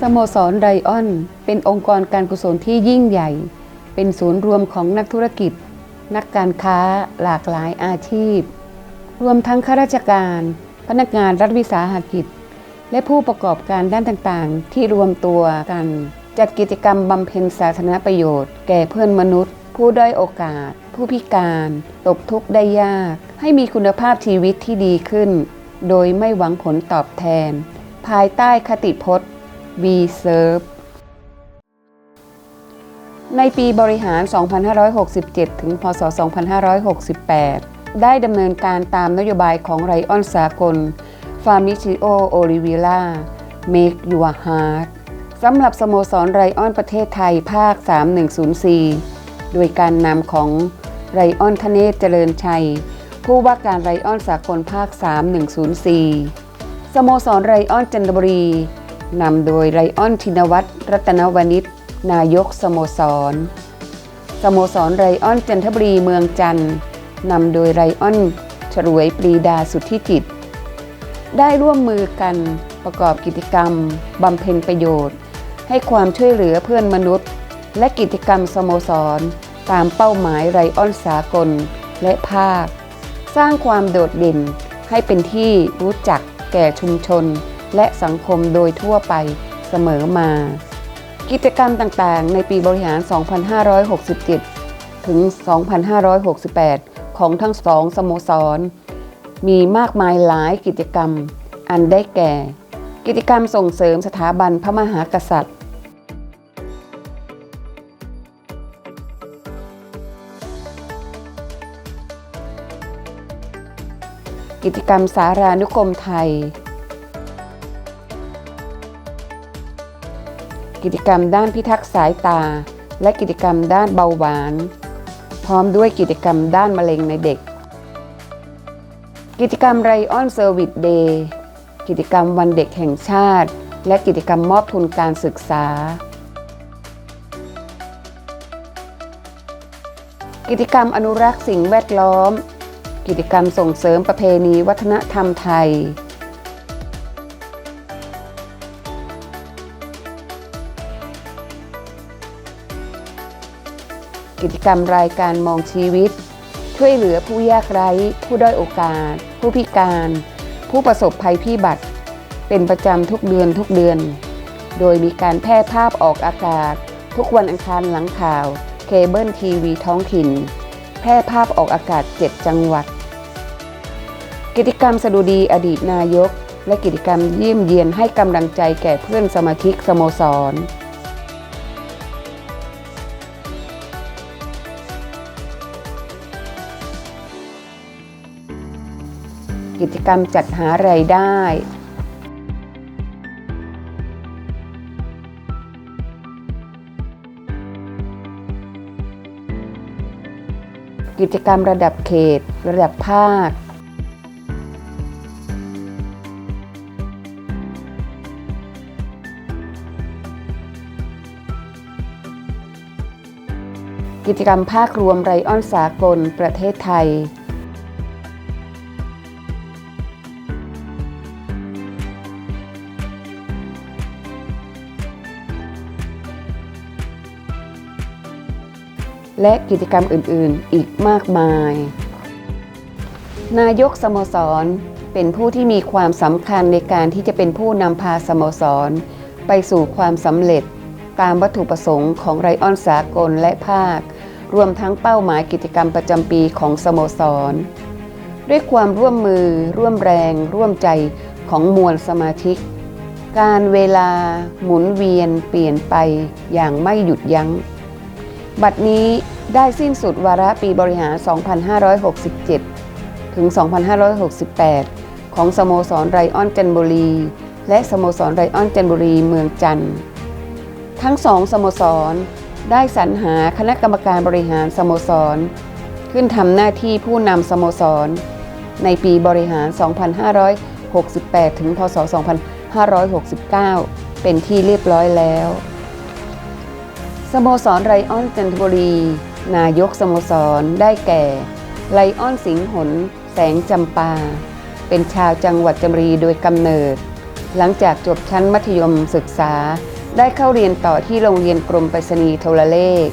สโมสรไรออน เป็นองค์กรการกุศลที่ยิ่งใหญ่ เป็นศูนย์รวมของนักธุรกิจ นักการค้าหลากหลายอาชีพ รวมทั้งข้าราชการ พนักงานรัฐวิสาหกิจ และผู้ประกอบการด้านต่างๆ ที่รวมตัวกัน จัดกิจกรรมบำเพ็ญสาธารณประโยชน์ แก่เพื่อนมนุษย์ ผู้ด้อยโอกาส ผู้พิการตกทุกข์ได้ยาก ให้มีคุณภาพชีวิตที่ดีขึ้น โดยไม่หวังผลตอบแทน ภายใต้คติพจน์ We Serve ในปีบริหาร 2567 ถึง พศ 2568 ได้ดำเนินการตามนโยบายของไรออนสากล f a r m i c i o Olivera Make Your Heart สำหรับสโมสรไรออนประเทศไทยภาค 3104 โดยการนำของไรออนทเนศเจริญชัย ผู้ว่าการไรออนสากลภาค 3104 สโมสรไรออนจันทบุรีนำโดยไรออนธินวัตรรัตนวณิชนายกสโมสร สโมสรไรออนจันทบุรีเมืองจันทร์นำโดยไรออนฉรวยปรีดาสุทธิจิต ได้ร่วมมือกันประกอบกิจกรรมบำเพ็ญประโยชน์ ให้ความช่วยเหลือเพื่อนมนุษย์ และกิจกรรมสโมสร ตามเป้าหมายไรออนสากลและภาค สร้างความโดดเด่นให้เป็นที่รู้จักแก่ชุมชน และสังคมโดยทั่วไปเสมอมา กิจกรรมต่างๆ ในปีบริหาร 2567 ถึง 2568 ของทั้งสองสโมสร มีมากมายหลายกิจกรรม อันได้แก่ กิจกรรมส่งเสริมสถาบันพระมหากษัตริย์ กิจกรรมสารานุกรมไทย กิจกรรมด้านพิทักษ์สายตา และกิจกรรมด้านเบาหวาน พร้อมด้วยกิจกรรมด้านมะเร็งในเด็ก กิจกรรมไรออนเซอร์วิสเดย์กิจกรรมวันเด็กแห่งชาติ และกิจกรรมมอบทุนการศึกษา กิจกรรมอนุรักษ์สิ่งแวดล้อม กิจกรรมส่งเสริมประเพณีวัฒนธรรมไทย กิจกรรมรายการมองชีวิต ช่วยเหลือผู้ยากไร้ ผู้ด้อยโอกาส ผู้พิการ ผู้ประสบภัยพิบัติ เป็นประจำทุกเดือนทุกเดือน โดยมีการแพร่ภาพออกอากาศ ทุกวันอังคารหลังข่าว เคเบิลทีวีท้องถิ่นแพร่ภาพออกอากาศ 7 จังหวัด กิจกรรมสดุดีอดีตนายก และกิจกรรมเยี่ยมเยียนให้กำลังใจแก่เพื่อนสมาชิกสโมสรกิจกรรมจัดหารายได้ กิจกรรมระดับเขต ระดับภาค กิจกรรมภาครวมไรออนสากลประเทศไทย และกิจกรรมอื่นๆอีกมากมาย นายกสโมสรเป็นผู้ที่มีความสำคัญในการที่จะเป็นผู้นำพาสโมสร ไปสู่ความสำเร็จตามวัตถุประสงค์ของไรออนสากลและภาค รวมทั้งเป้าหมายกิจกรรมประจำปีของสโมสร ด้วยความร่วมมือ ร่วมแรง ร่วมใจของมวลสมาชิก การเวลาหมุนเวียนเปลี่ยนไปอย่างไม่หยุดยัง้ง บัดนี้ได้สิ้นสุดวาระปีบริหาร 2567 ถึง 2568 ของสโมสรไรออนจันบุรี และสโมสรไรออนจันบุรีเมืองจันทร์ทั้งสองสโมสร ได้สรรหาคณะกรรมการบริหารสโมสร ขึ้นทำหน้าที่ผู้นำสโมสร ในปีบริหาร 2568 ถึงพศ 2569 เป็นที่เรียบร้อยแล้ว สโมสรไรออนจันทบุรี นายกสโมสรได้แก่ไรออนสิงห์หน แสงจำปา เป็นชาวจังหวัดจันทบุรีโดยกำเนิด หลังจากจบชั้นมัธยมศึกษา ได้เข้าเรียนต่อที่โรงเรียนกรมไปรษณีย์โทรเลข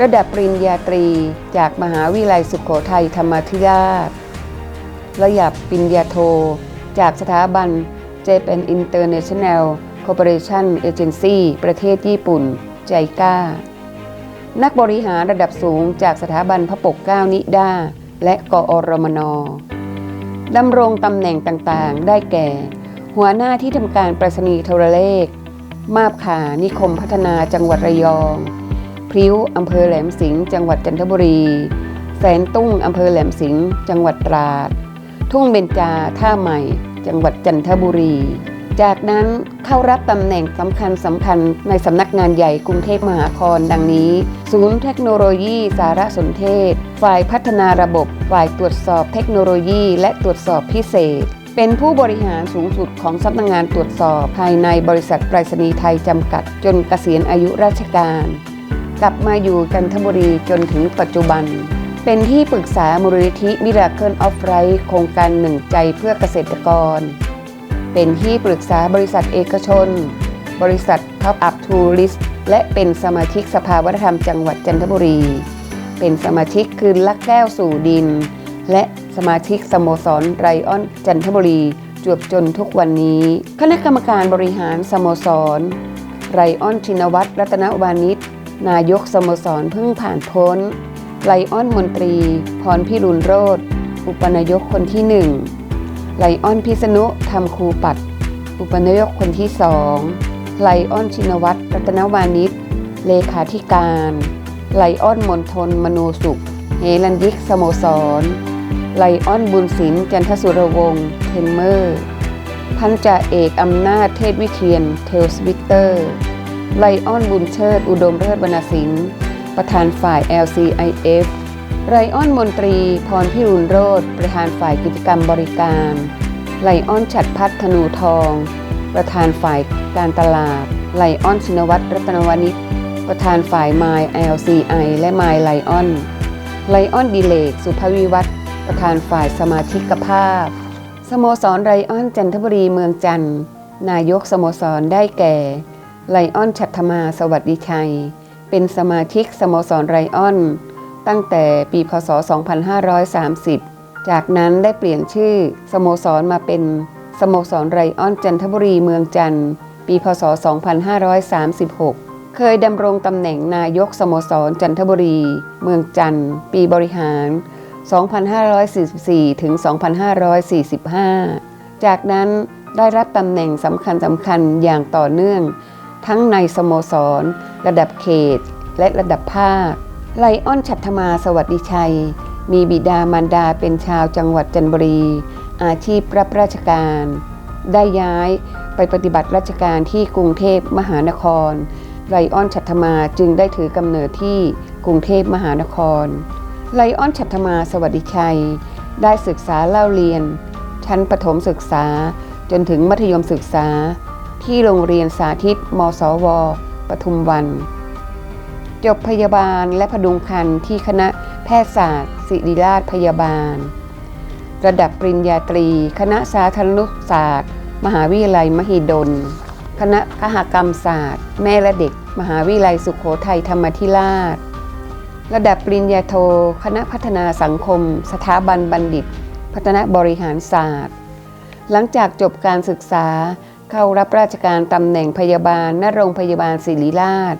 ระดับปริญญาตรีจากมหาวิทยาลัยสุขโขทัยธรรมาธิราช ระดับปริญญาโท จากสถาบัน Japan International Corporation Agency ประเทศญี่ปุ่น ใจก้า นักบริหารระดับสูงจากสถาบันพระปกเกล้านิด้า และกอรมนดำรงตำแหน่งต่างๆ ได้แก่ หัวหน้าที่ทำการประษณีย์โทรเลข มาบขานิคมพัฒนาจังหวัดระยอง พริ้วอำเภอแหลมสิงห์จังหวัดจันทบุรี แสนตุ้งอำเภอแหลมสิงห์จังหวัดตราด ทุ่งเบญจาท่าใหม่ จังหวัดจันทบุรี จากนั้นเข้ารับตำแหน่งสำคัญสำคัญในสำนักงานใหญ่กรุงเทพมหานครดังนี้ ศูนย์เทคโนโลยีสารสนเทศ ฝ่ายพัฒนาระบบ ฝ่ายตรวจสอบเทคโนโลยี และตรวจสอบพิเศษ เป็นผู้บริหารสูงสุดของสำนักงานตรวจสอบภายในบริษัทไปรษณีย์ไทยจำกัด จนเกษียณอายุราชการ กลับมาอยู่จันทบุรีจนถึงปัจจุบัน เป็นที่ปรึกษามูลนิธิ Miracle of Life โครงการหนึ่งใจเพื่อเกษตรกร เป็นที่ปรึกษาบริษัทเอกชน บริษัท Top Up Tourist และเป็นสมาชิกสภาวัฒนธรรมจังหวัดจันทบุรี เป็นสมาชิกคืนลักแก้วสู่ดิน และสมาชิกสโมสรไรออนจันทบุรีจวบจนทุกวันนี้ คณะกรรมการบริหารสโมสร ไรออนชินวัตรรัตนวานิชนายกสโมสรเพิ่งผ่านพ้น ไลออนมนตรี พรพิรุณโรธอุปนายกคนที่หนึ่งไลออนพิษณุธรรมคูปัด อุปนายกคนที่สองไลออนชินวัตรรัตนวานิชเลขาธิการ ไลออนมนทนมโนสุข เฮลันยิกสโมสร ไลออนบุญศิลป์จันทสุรวงศ์เทนเมอร์ พันจ่าเอกอำนาจเทศวิเทียนเทลสวิกเตอร์ไลออนบุญเชิด อุดมเลิศวรรณสินประธานฝ่าย LCIF ไรออนมนตรี พรพิรุณโรธประธานฝ่ายกิจกรรมบริการไลออนฉัดพัฒธนูทอง ประธานฝ่ายการตลาดไลออนชินวัตรรัตนวานิชประธานฝ่าย My LCI และ My Lion ไลออนดิเลก สุภวิวัฒ ประธานฝ่ายสมาชิกภาพ สโมสรไรออนจันทบุรีเมืองจันทร์นายกสโมสรได้แก่ไลออนชัตมาสวัสดิชัย เป็นสมาชิกสโมสรไรออน ตั้งแต่ปีพศ 2530 จากนั้นได้เปลี่ยนชื่อสโมสรมาเป็นสโมสรไรออนจันทบุรีเมืองจันทร์ปีพศ 2536 เคยดำรงตำแหน่งนายกสโมสรจันทบุรี เมืองจันทร์ปีบริหาร 2544 ถึง 2545 จากนั้นได้รับตำแหน่งสำคัญสำคัญอย่างต่อเนื่อง ทั้งในสโมสร ระดับเขต และระดับภาค ไลออนฉัตรมาสวัสดิชัย มีบิดามารดาเป็นชาวจังหวัดจันทบุรี อาชีพรับราชการ ได้ย้ายไปปฏิบัติราชการที่กรุงเทพมหานคร ไลออนฉัตรมาจึงได้ถือกำเนิดที่กรุงเทพมหานคร ไลออนฉัตรมาสวัสดิชัย ได้ศึกษาเล่าเรียน ชั้นประถมศึกษาจนถึงมัธยมศึกษา ที่โรงเรียนสาธิต มสว ปทุมวัน จบพยาบาลและพดุงคันที่คณะแพทยศาสตร์ ศิริราชพยาบาล ระดับปริญญาตรี คณะสาธารณศาสตร์ มหาวิทยาลัยมหิดล คณะคหกรรมศาสตร์ แม่และเด็ก มหาวิทยาลัยสุขโขทัยธรรมธิราช ระดับปริญญาโท คณะพัฒนาสังคม สถาบันบัณฑิต พัฒนาบริหารศาสตร์ หลังจากจบการศึกษา เข้ารับราชการตำแหน่งพยาบาลณโรงพยาบาลศิริราช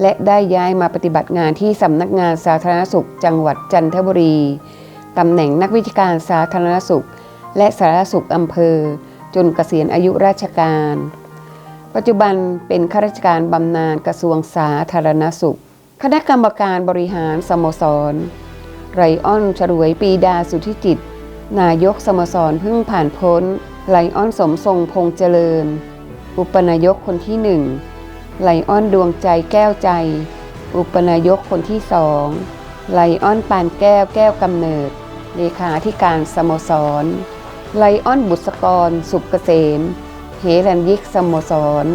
และได้ย้ายมาปฏิบัติงานที่สำนักงานสาธารณสุข จังหวัดจันทบุรี ตำแหน่งนักวิชาการสาธารณสุข และสาธารณสุขอำเภอ จนเกษียณอายุราชการ ปัจจุบันเป็นข้าราชการบำนาญกระทรวงสาธารณสุข คณะกรรมการบริหารสโมสร ไรออนฉรวยปีดาสุทธิจิต นายกสโมสรเพิ่งผ่านพ้น ไลออนสมทรงพงเจริญ อุปนายกคนที่หนึ่งไลออนดวงใจแก้วใจ อุปนายกคนที่สองไลออนปานแก้วแก้วกำเนิด เลขาธิการสโมสร ไลออนบุษกร สุขเกษมเฮรันยิกสโมสร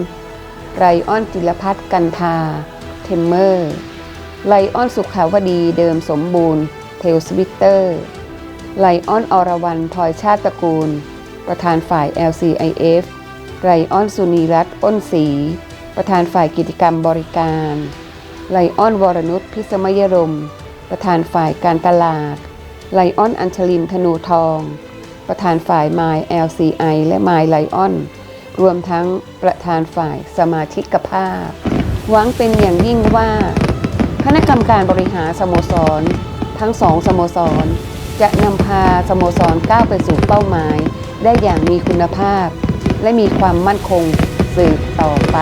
ไรออนจิรพัฒน์กันทา เทมเมอร์ ไลออนสุขาวดีเดิมสมบูรณ์ เทลสวิตเตอร์ไลออนอรวรรณพลอยชาติตระกูล ประธานฝ่าย LCIF ไลออนสุนีรัตน์อ้นศรีประธานฝ่ายกิจกรรมบริการไลออนวรนุชพิสมยรม ประธานฝ่ายการตลาดไลออนอัญชลินธนูทอง ประธานฝ่าย My LCI และ My Lion รวมทั้งประธานฝ่ายสมาชิกภาพ หวังเป็นอย่างยิ่งว่า กรรมการบริหารสโมสร ทั้งสองสโมสร จะนำพาสโมสรก้าวไปสู่เป้าหมาย ได้อย่างมีคุณภาพ และมีความมั่นคงสืบต่อไป